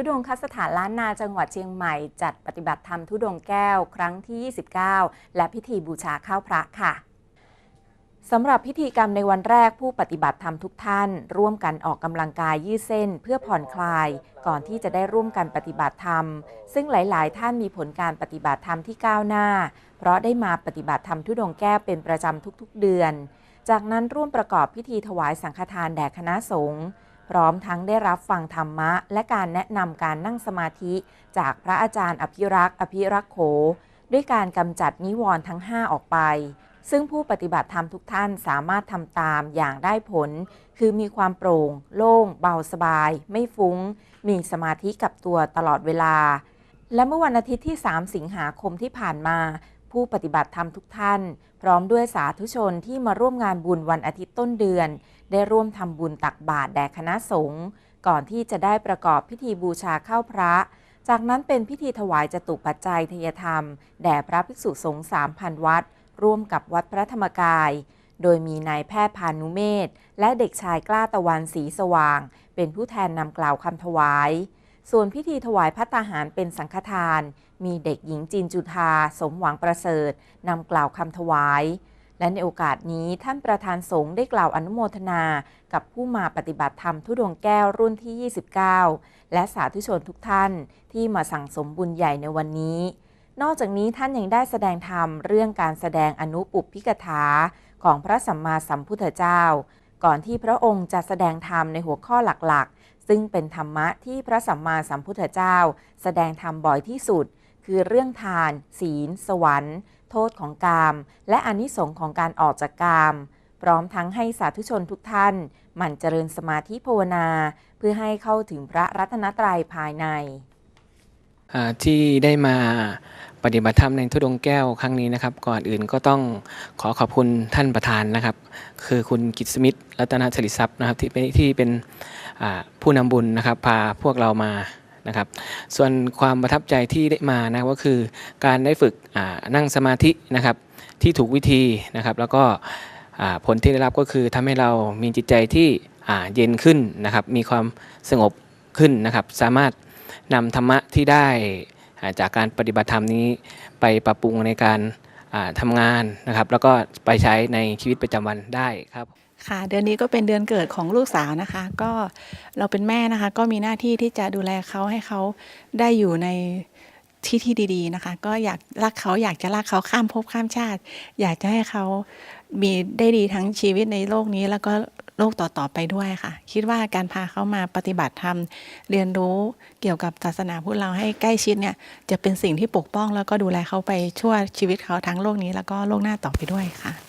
ทุดงคสถานล้านนาจังหวัดเชียงใหม่ จัดปฏิบัติธรรมทุดงแก้ว ครั้งที่ 29 และพิธีบูชาข้าวพระค่ะสำหรับพิธีกรรมในวันแรกผู้ปฏิบัติธรรมทุกท่าน ร่วมกันออกกำลังกายยืดเส้น เพื่อผ่อนคลาย ก่อนที่จะได้ร่วมกันปฏิบัติธรรม ซึ่งหลาย ๆ ท่านมีผลการปฏิบัติธรรมที่ก้าวหน้า เพราะได้มาปฏิบัติธรรมทุดงแก้วเป็นประจำทุก ๆ เดือน จากนั้นร่วมประกอบพิธีถวายสังฆทานแด่คณะสงฆ์ พร้อมทั้งได้รับฟังธรรมะ และการแนะนำการนั่งสมาธิ จากพระอาจารย์อภิรักษ์ อภิรักษ์โข ด้วยการกำจัดนิวรณ์ทั้ง 5 ออกไป ซึ่งผู้ปฏิบัติธรรมทุกท่านสามารถทำตามอย่างได้ผล คือมีความโปร่ง โล่ง เบาสบาย ไม่ฟุ้ง มีสมาธิกับตัวตลอดเวลา และเมื่อวันอาทิตย์ที่ 3 สิงหาคมที่ผ่านมาผู้ปฏิบัติธรรมทุกท่าน พร้อมด้วยสาธุชนที่มาร่วมงานบุญวันอาทิตย์ต้นเดือน ได้ร่วมทำบุญตักบาตรแด่คณะสงฆ์ก่อนที่จะได้ประกอบพิธีบูชาข้าวพระ จากนั้นเป็นพิธีถวายจตุปัจจัยทยธรรม แด่พระภิกษุสงฆ์3,000วัด ร่วมกับวัดพระธรรมกาย โดยมีนายแพทย์พานุเมธและเด็กชายกล้าตะวันสีสว่าง เป็นผู้แทนนำกล่าวคำถวาย ส่วนพิธีถวายพัตาหารเป็นสังฆทาน มีเด็กหญิงจินจุธาสมหวังประเสริฐนำกล่าวคำถวาย และในโอกาสนี้ท่านประธานสงฆ์ได้กล่าวอนุโมทนา กับผู้มาปฏิบัติธรรมทุดงแก้วรุ่นที่ 29 และสาธุชนทุกท่านที่มาสั่งสมบุญใหญ่ในวันนี้ นอกจากนี้ท่านยังได้แสดงธรรมเรื่องการแสดงอนุปุพพิกถาของพระสัมมาสัมพุทธเจ้า ก่อนที่พระองค์จะแสดงธรรมในหัวข้อหลักๆ ซึ่งเป็นธรรมะที่พระสัมมาสัมพุทธเจ้า แสดงธรรมบ่อยที่สุด คือเรื่องทาน ศีล สวรรค์ โทษของกาม และอนิสงส์ของการออกจากกาม พร้อมทั้งให้สาธุชนทุกท่าน หมั่นเจริญสมาธิภาวนา เพื่อให้เข้าถึงพระรัตนตรัยภายใน ที่ได้มาปฏิบัติธรรมในทุดงแก้วครั้งนี้นะครับ ก่อนอื่นก็ต้องขอขอบคุณท่านประธานนะครับ คือคุณกิตสมิทธ์รัตนชลิทรัพย์นะครับที่เป็นที่เป็นผู้นำบุญนะครับ พาพวกเรามา นะครับ ส่วนความประทับใจที่ได้มานะก็คือการได้ฝึกนั่งสมาธินะครับที่ถูกวิธีนะครับ แล้วก็ผลที่ได้รับก็คือทำให้เรามีจิตใจที่เย็นขึ้นนะครับ มีความสงบขึ้นนะครับ สามารถนำธรรมะที่ได้จากการปฏิบัติธรรมนี้ไปปรับปรุงในการอ่าทำงานนะครับ แล้วก็ไปใช้ในชีวิตประจำวันได้ครับ ค่ะเดือนนี้ก็เป็นเดือนเกิดของลูกสาวนะคะ ก็เราเป็นแม่นะคะ ก็มีหน้าที่ที่จะดูแลเขาให้เขาได้อยู่ในที่ที่ดี ๆนะคะ ก็อยากรักเขาอยากจะรักเขาข้ามภพข้ามชาติ อยากจะให้เขามีได้ดีทั้งชีวิตในโลกนี้ แล้วก็โลกต่อๆไปด้วยค่ะ คิดว่าการพาเขามาปฏิบัติธรรมเรียนรู้เกี่ยวกับศาสนาพุทธเราให้ใกล้ชิดเนี่ย จะเป็นสิ่งที่ปกป้องแล้วก็ดูแลเขาไปชั่วชีวิตเขาทั้งโลกนี้ แล้วก็โลกหน้าต่อไปด้วยค่ะ